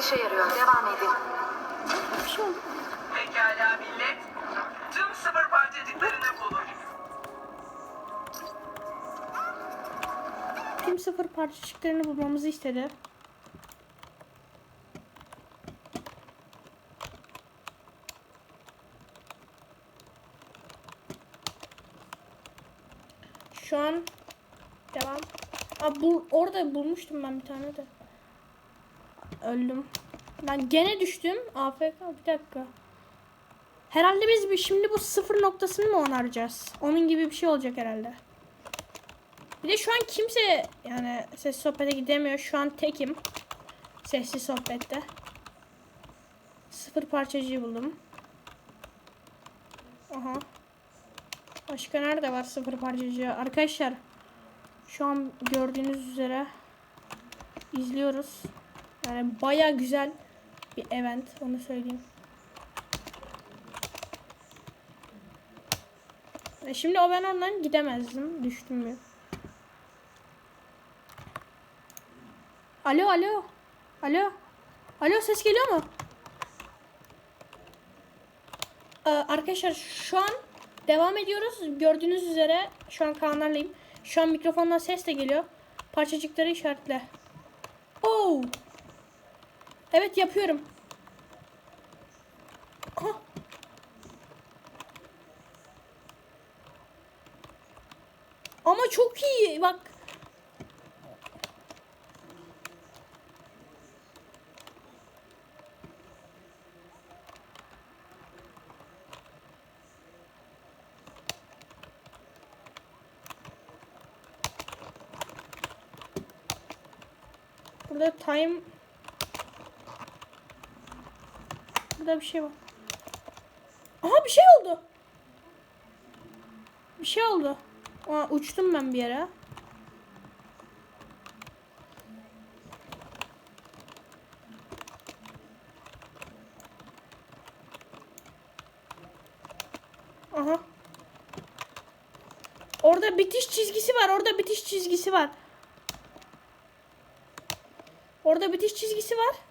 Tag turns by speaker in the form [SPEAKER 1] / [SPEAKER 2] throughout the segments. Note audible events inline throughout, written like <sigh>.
[SPEAKER 1] işe yarıyor. Devam edin.
[SPEAKER 2] Pekala millet. Tüm sıfır parçacıklarını bulun.
[SPEAKER 3] Tüm sıfır parçacıklarını bulmamızı istedi. Şu an devam. Aa, bu orada bulmuştum ben bir tane de. Öldüm. Ben gene düştüm. AFK bir dakika. Herhalde biz bir- şimdi bu sıfır noktasını mı onaracağız? Onun gibi bir şey olacak herhalde. Bir de şu an kimse yani ses sohbete gidemiyor. Şu an tekim. Sessiz sohbette. Sıfır parçacıyı buldum. Aha. Başka nerede var sıfır parçacı? Arkadaşlar şu an gördüğünüz üzere izliyoruz. Yani baya güzel bir event onu söyleyeyim. E şimdi o ben ondan gidemezdim. Düştüm mü? Alo alo. Alo. Alo ses geliyor mu? Ee, arkadaşlar şu an devam ediyoruz. Gördüğünüz üzere şu an kanallarlayım. Şu an mikrofondan ses de geliyor. Parçacıkları işaretle. Oo. Evet yapıyorum. Ama çok iyi. Bak Burada time Burada bir şey var. Aha bir şey oldu. Bir şey oldu. Aa, uçtum ben bir yere. Aha. Orada bitiş çizgisi var. Orada bitiş çizgisi var. Orada bitiş çizgisi var.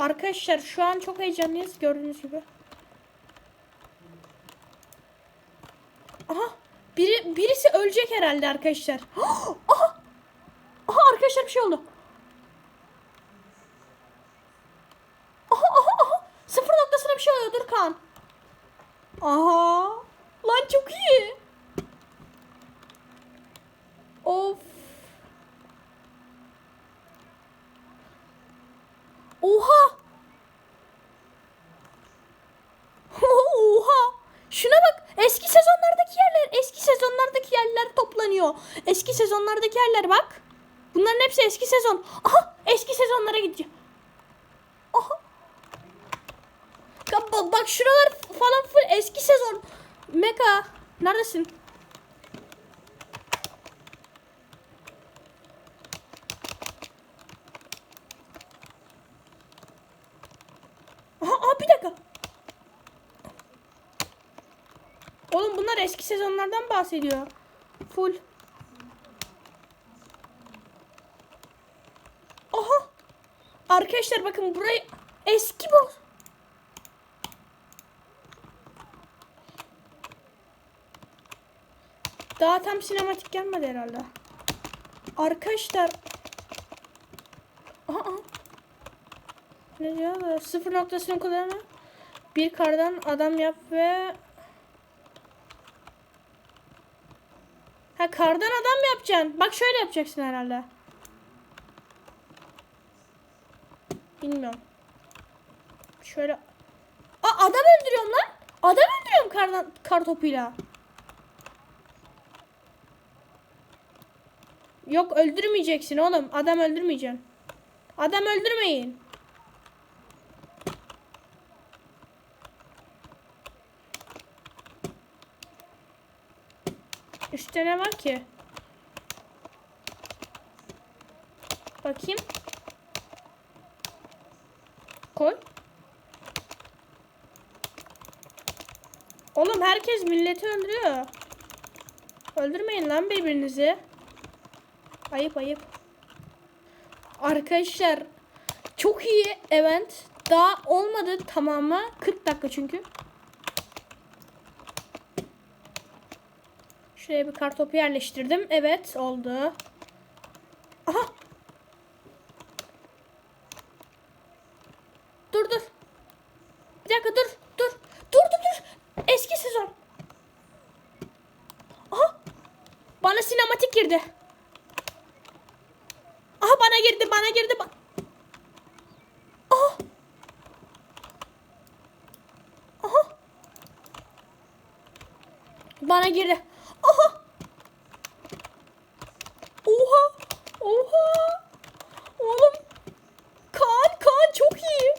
[SPEAKER 3] Arkadaşlar şu an çok heyecanlıyız gördüğünüz gibi. Aha biri birisi ölecek herhalde arkadaşlar. <gasps> Aha! Aha arkadaşlar bir şey oldu. Aha aha aha. Sıfır noktasına bir şey oluyor dur Kaan. Aha. Lan çok iyi. Of. Oha. Oha. Şuna bak. Eski sezonlardaki yerler, eski sezonlardaki yerler toplanıyor. Eski sezonlardaki yerler bak. Bunların hepsi eski sezon. Aha, eski sezonlara gideceğim. Aha. Bak, bak, şuralar falan full eski sezon. Meka, neredesin? Aha bir dakika. Oğlum bunlar eski sezonlardan bahsediyor. Full. Aha. Arkadaşlar bakın burayı eski bu. Daha tam sinematik gelmedi herhalde. Arkadaşlar. Aha. Ne diyor? Sıfır noktasını kullanma. Bir kardan adam yap ve Ha kardan adam yapacaksın? Bak şöyle yapacaksın herhalde. Bilmiyorum. Şöyle. Aa adam öldürüyorum lan. Adam öldürüyorum kardan kar topuyla. Yok öldürmeyeceksin oğlum. Adam öldürmeyeceksin. Adam öldürmeyin. Üstte ne var ki? Bakayım. Koy. Oğlum herkes milleti öldürüyor. Öldürmeyin lan birbirinizi. Ayıp ayıp. Arkadaşlar Çok iyi event. Daha olmadı tamamı. 40 dakika çünkü. Şuraya bir kartopu yerleştirdim. Evet oldu. Aha. Dur dur. Bir dakika dur. Dur. Dur dur dur. Eski sezon. Aha. Bana sinematik girdi. Aha bana girdi bana girdi. Ba Aha. Aha. Bana girdi. Aha. Oha. Oha. Oğlum. Kaan Kaan çok iyi.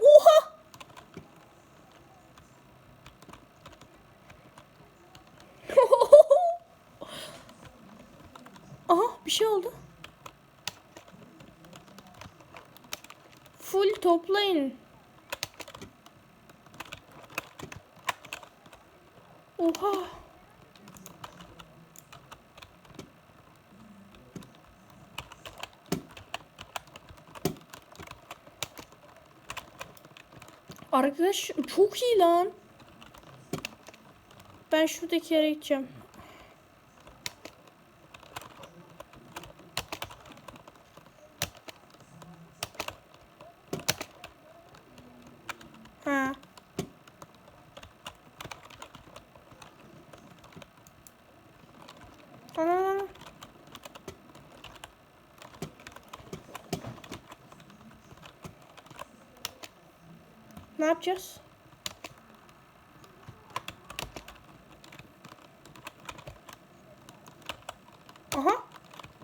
[SPEAKER 3] Oha. Aha bir şey oldu. Full toplayın. Oha. Arkadaş çok iyi lan. Ben şuradaki yere gideceğim. Ha. Ana. Ne yapacağız? Aha.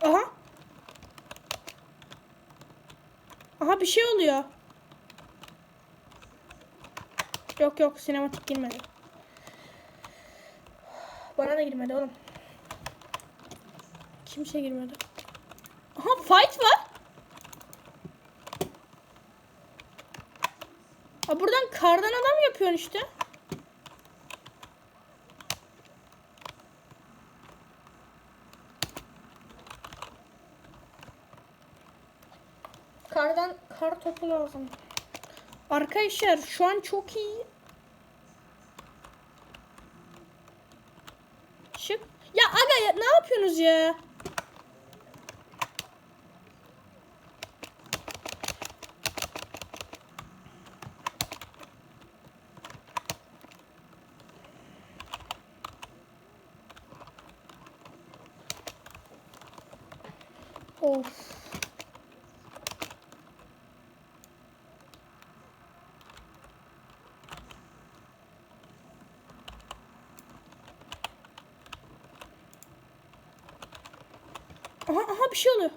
[SPEAKER 3] Aha. Aha bir şey oluyor. Yok yok sinematik girmedi. Bana da girmedi oğlum. Kimse girmedi. Aha fight var. Ha buradan kardan adam yapıyorsun işte. Kardan kar topu lazım. Arkadaşlar şu an çok iyi. Of. Aha aha bir şey oluyor.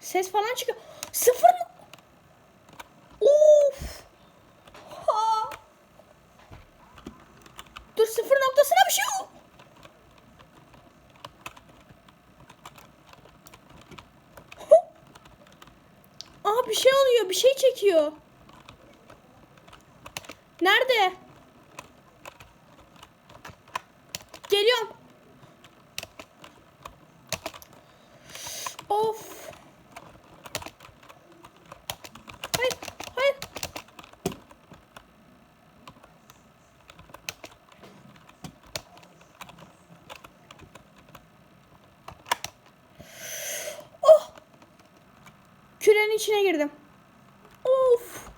[SPEAKER 3] Ses falan çıkıyor. Sıfır çekiyor. Nerede? Geliyorum. Of. Hayır, hayır. Oh. Kürenin içine girdim. Of.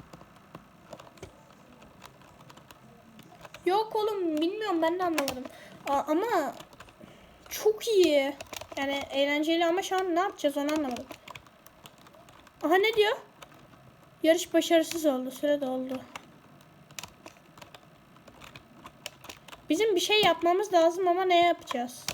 [SPEAKER 3] Yok oğlum bilmiyorum ben de anlamadım. Aa, ama çok iyi. Yani eğlenceli ama şu an ne yapacağız onu anlamadım. Aha ne diyor? Yarış başarısız oldu. Süre doldu. Bizim bir şey yapmamız lazım ama ne yapacağız?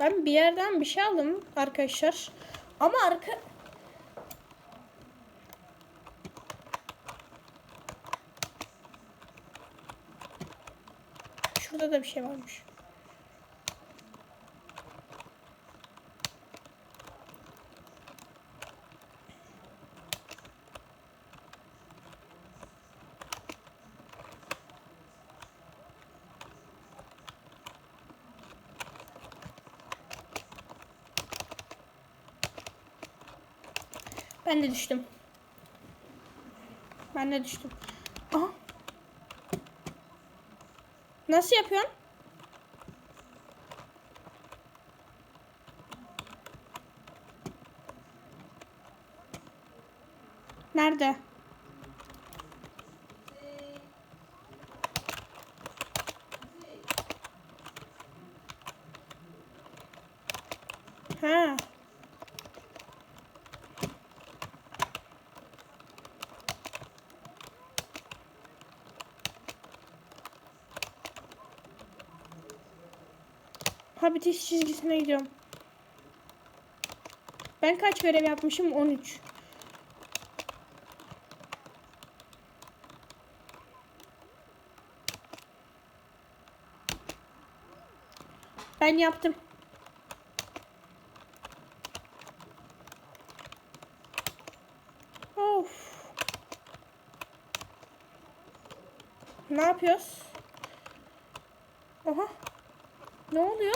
[SPEAKER 3] Ben bir yerden bir şey aldım arkadaşlar. Ama arka Şurada da bir şey varmış. Ben de düştüm. Ben de düştüm. Aha. Nasıl yapıyorsun? Nerede? Ha. Ha bitiş çizgisine gidiyorum. Ben kaç görev yapmışım? 13. Ben yaptım. Of. Ne yapıyoruz? Aha. Ne oluyor?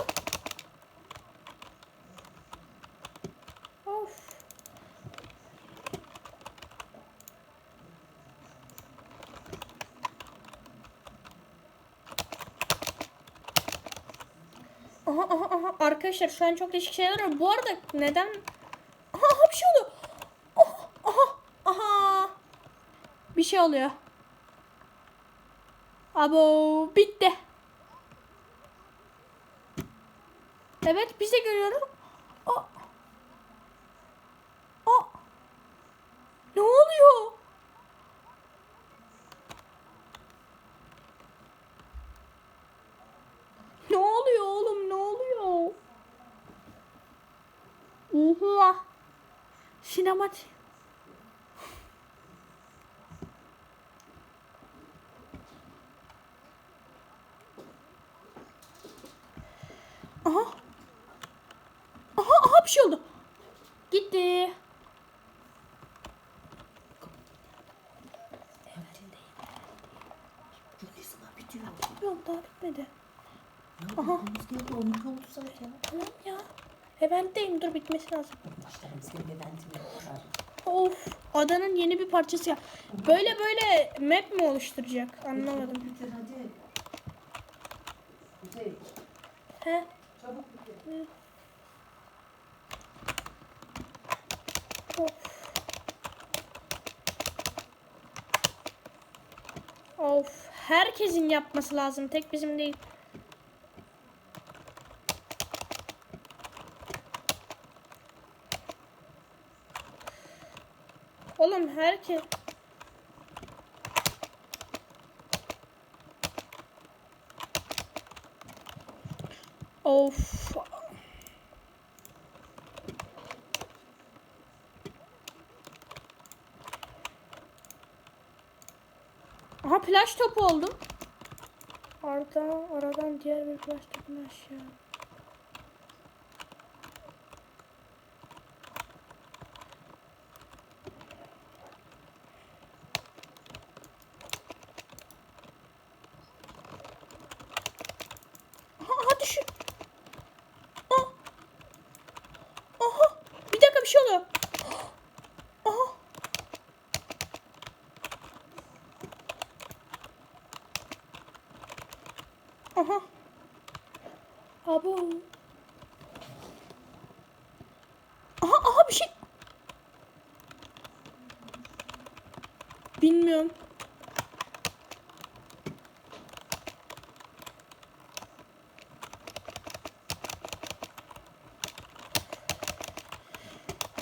[SPEAKER 3] Of. <laughs> Arkadaşlar şu an çok değişik şeyler var. Bu arada neden? Aha, bir şey oluyor. Aha aha aha. Bir şey oluyor. Abo bitti. Evet biz de görüyoruz. Aa. Aa. Ne oluyor? Ne oluyor oğlum ne oluyor? Oha. Sinematik. Aha. Aha aha bir şey oldu. Gitti. Yok daha bitmedi. Aha.
[SPEAKER 1] bitmemiz geldi. 12 oldu zaten.
[SPEAKER 3] Bendeyim dur bitmesi lazım. Of adanın yeni bir parçası ya. Böyle böyle map mi oluşturacak? Anlamadım.
[SPEAKER 1] Bitir hadi. Kuzey
[SPEAKER 3] He?
[SPEAKER 1] çabuk bitir.
[SPEAKER 3] Of. Of. Herkesin yapması lazım. Tek bizim değil. Oğlum herkes... Of. Aha plaj topu oldum. Arda, aradan diğer bir plaj topunu aşağı. Düşün. Aa. Aha. Bir dakika bir şey oluyor. Aha. Aha. Abo. Aha aha bir şey. Bilmiyorum.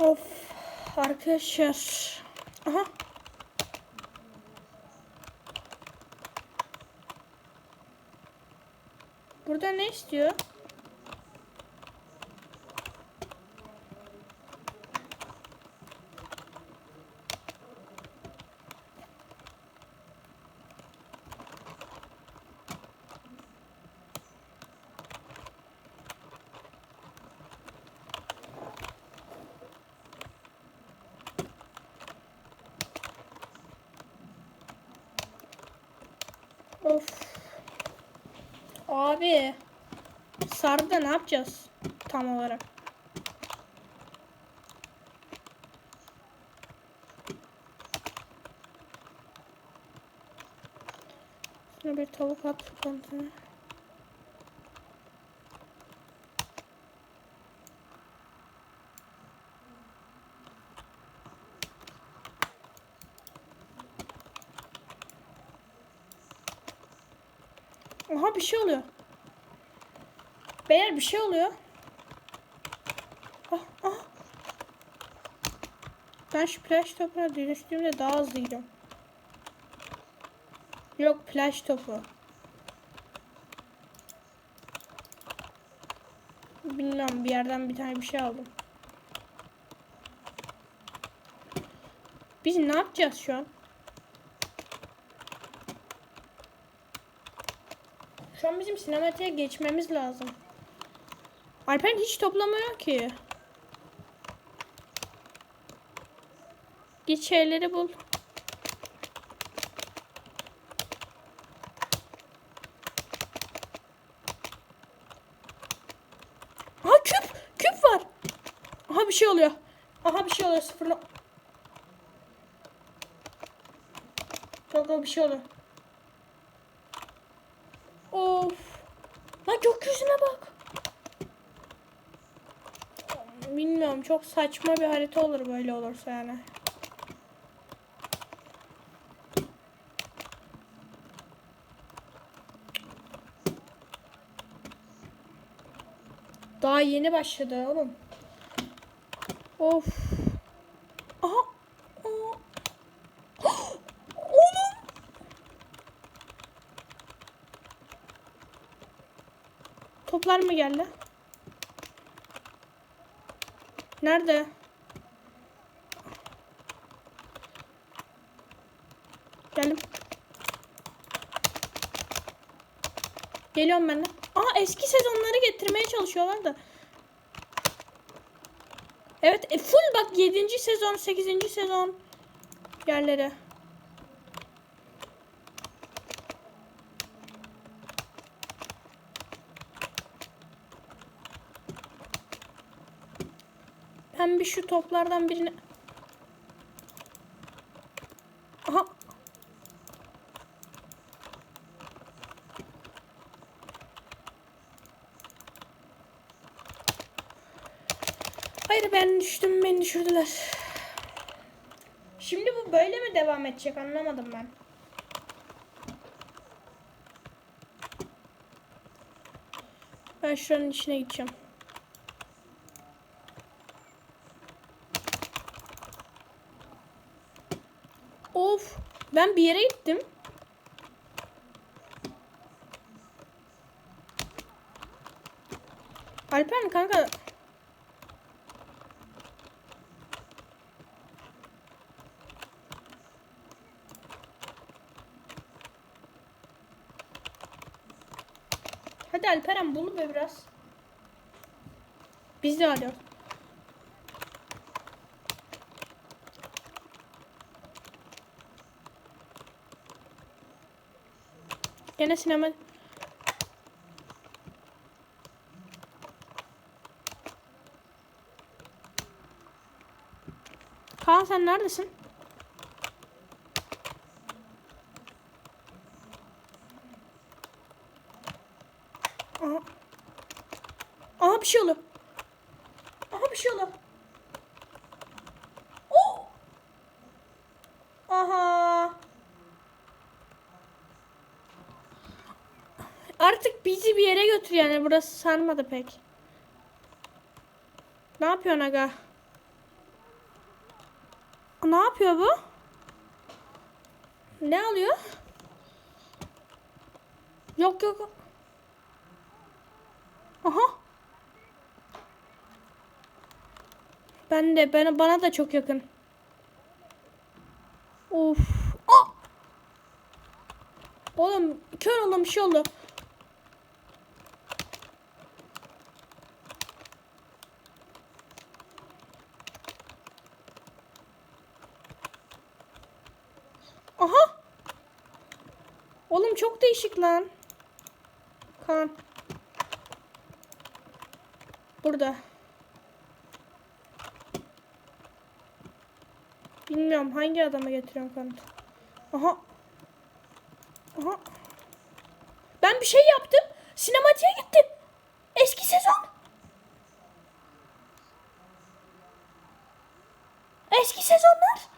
[SPEAKER 3] Of arkadaşlar. Aha. Burada ne istiyor? Abi. Sarıda ne yapacağız tam olarak? Şuna bir tavuk at kontene. Aha bir şey oluyor. Beyler bir şey oluyor. Ah, ah. Ben şu plaj topuna dönüştüğümde daha hızlı gidiyorum. Yok plaj topu. Bilmiyorum bir yerden bir tane bir şey aldım. Biz ne yapacağız şu an? Şu bizim sinematiğe geçmemiz lazım. Alperen hiç toplamıyor ki. Git şeyleri bul. Aha küp! Küp var. Aha bir şey oluyor. Aha bir şey oluyor. Sıfırla. Yok bir şey oluyor. Of. Lan gökyüzüne bak. Bilmiyorum çok saçma bir harita olur böyle olursa yani. Daha yeni başladı oğlum. Of. Aha. Aa. Oğlum. Toplar mı geldi? Nerede? Geldim. Geliyorum ben de. Aa eski sezonları getirmeye çalışıyorlar da. Evet e, full bak 7. sezon 8. sezon yerleri. Ben bir şu toplardan birini... Aha. Hayır ben düştüm beni düşürdüler. Şimdi bu böyle mi devam edecek anlamadım ben. Ben şuranın içine gideceğim. Of. Ben bir yere gittim. Alper kanka. Hadi Alperen bunu be biraz. Biz de arıyoruz. Gene sinema. Kaan sen neredesin? Aha. Aha bir şey oluyor. Aha bir şey oluyor. Oh! Aha. Artık bizi bir yere götür yani. Burası sarmadı pek. Ne yapıyorsun aga? Ne yapıyor bu? Ne alıyor? Yok yok. Aha. Ben de bana bana da çok yakın. Of. Aa! Oğlum kör oğlum bir şey oldu. Aha. Oğlum çok değişik lan. Kan. Burada. Bilmiyorum hangi adama getiriyorum kanıtı. Aha. Aha. Ben bir şey yaptım. Sinematiğe gittim. Eski sezon. Eski sezonlar.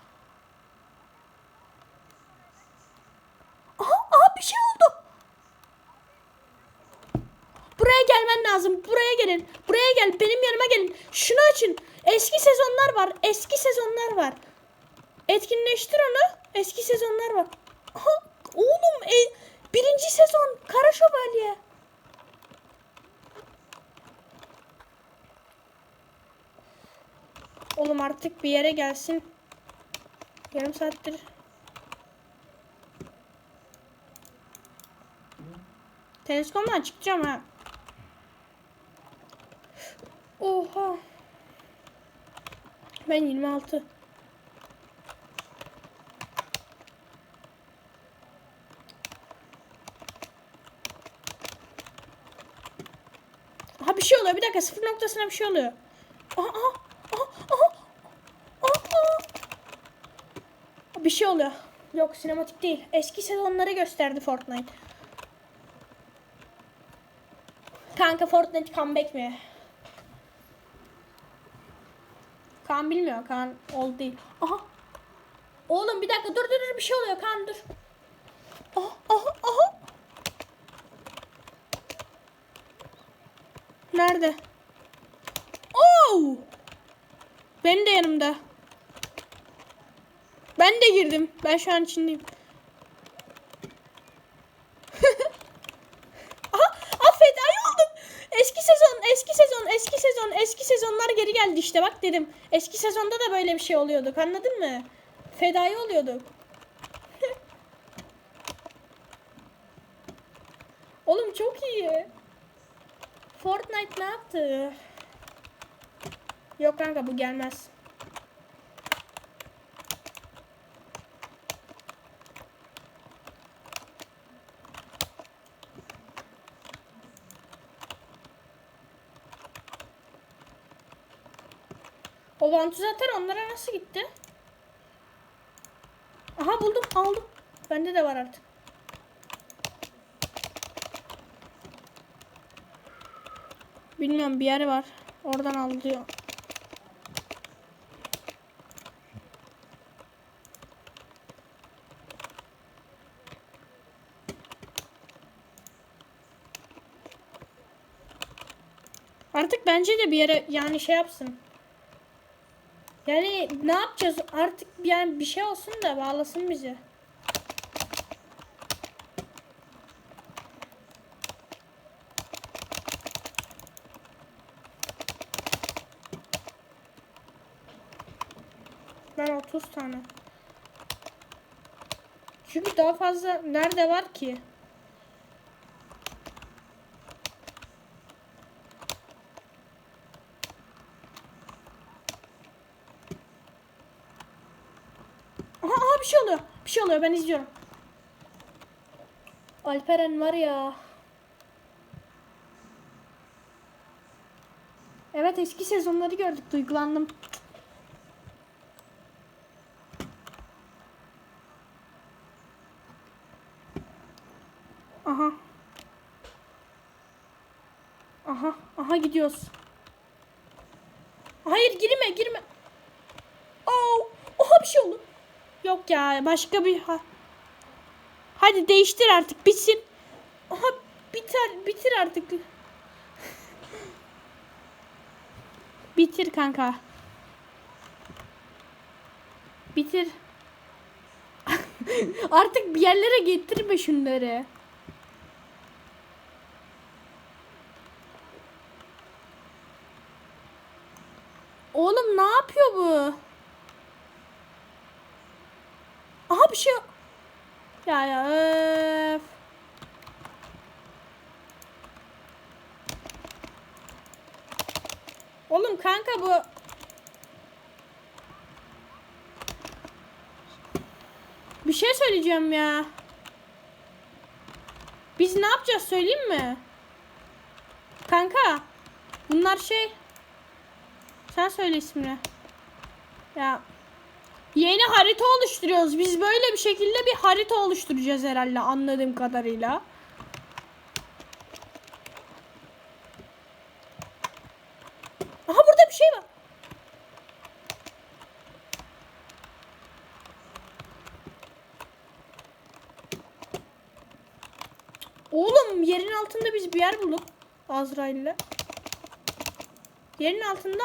[SPEAKER 3] Aha, aha bir şey oldu. Buraya gelmen lazım. Buraya gelin. Buraya gel. Benim yanıma gelin. Şunu açın. Eski sezonlar var. Eski sezonlar var. Etkinleştir onu. Eski sezonlar var. Aha, oğlum e, birinci sezon Kara Şövalye. Oğlum artık bir yere gelsin. Yarım saattir. Teleskopla çıkacağım ha. Oha. Ben 26. Aha bir şey oluyor. Bir dakika sıfır noktasına bir şey oluyor. Aha aha aha aha. aha. Bir şey oluyor. Yok sinematik değil. Eski sezonları gösterdi Fortnite. Kanka Fortnite comeback mi? Kaan bilmiyor. Kaan oldu değil. Aha. Oğlum bir dakika dur dur dur bir şey oluyor Kaan dur. Aha aha aha. Nerede? Oo! Benim de yanımda. Ben de girdim. Ben şu an içindeyim. Aha, affet ay oldum. Eski sezon, eski sezon, eski sezon, eski geldi işte bak dedim. Eski sezonda da böyle bir şey oluyorduk anladın mı? Fedai oluyorduk. <laughs> Oğlum çok iyi. Fortnite ne yaptı? Yok kanka bu gelmez. O vantuzatör onlara nasıl gitti? Aha buldum aldım. Bende de var artık. Bilmiyorum bir yer var. Oradan al. Artık bence de bir yere yani şey yapsın. Yani ne yapacağız? Artık yani bir şey olsun da bağlasın bizi. Ben 30 tane. Çünkü daha fazla nerede var ki? Aha, aha bir şey oluyor. Ben izliyorum. Alperen var ya. Evet eski sezonları gördük duygulandım. Aha. Aha, aha gidiyoruz. Hayır girme, girme. Oo, oha bir şey oldu. Yok ya, başka bir ha. Hadi değiştir artık, bitsin. Aha biter, bitir artık. <laughs> bitir kanka. Bitir. <laughs> artık bir yerlere getirme şunları. Oğlum ne yapıyor bu? Aha bir şey. Ya ya öf. Oğlum kanka bu. Bir şey söyleyeceğim ya. Biz ne yapacağız söyleyeyim mi? Kanka. Bunlar şey. Sen söyle ismini. Ya yeni harita oluşturuyoruz. Biz böyle bir şekilde bir harita oluşturacağız herhalde anladığım kadarıyla. Aha burada bir şey var. Oğlum yerin altında biz bir yer bulduk Azrail'le. Yerin altında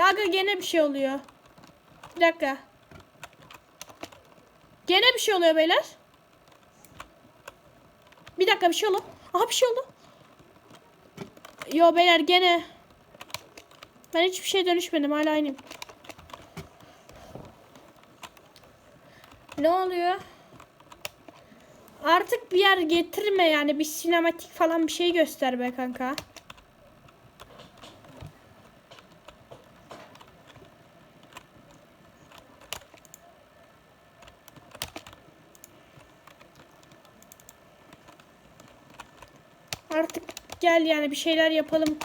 [SPEAKER 3] Ya gene bir şey oluyor. Bir dakika. Gene bir şey oluyor beyler. Bir dakika bir şey oldu. Aha bir şey oldu. Yo beyler gene. Ben hiçbir şey dönüşmedim hala aynıyım. Ne oluyor? Artık bir yer getirme yani bir sinematik falan bir şey göster be kanka. Artık gel yani bir şeyler yapalım.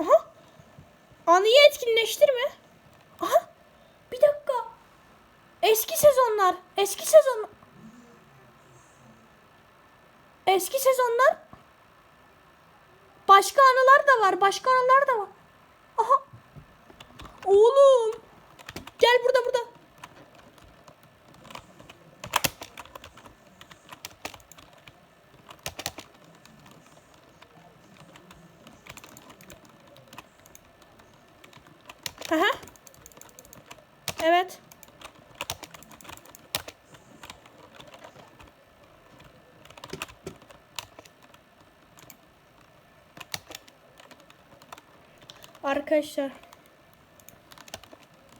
[SPEAKER 3] Aha. Anıyı etkinleştirme. Aha. Bir dakika. Eski sezonlar. Eski sezon. Eski sezonlar. Başka anılar da var. Başka anılar da var. Aha. Oğlum. Gel burada burada. Aha. Evet. Arkadaşlar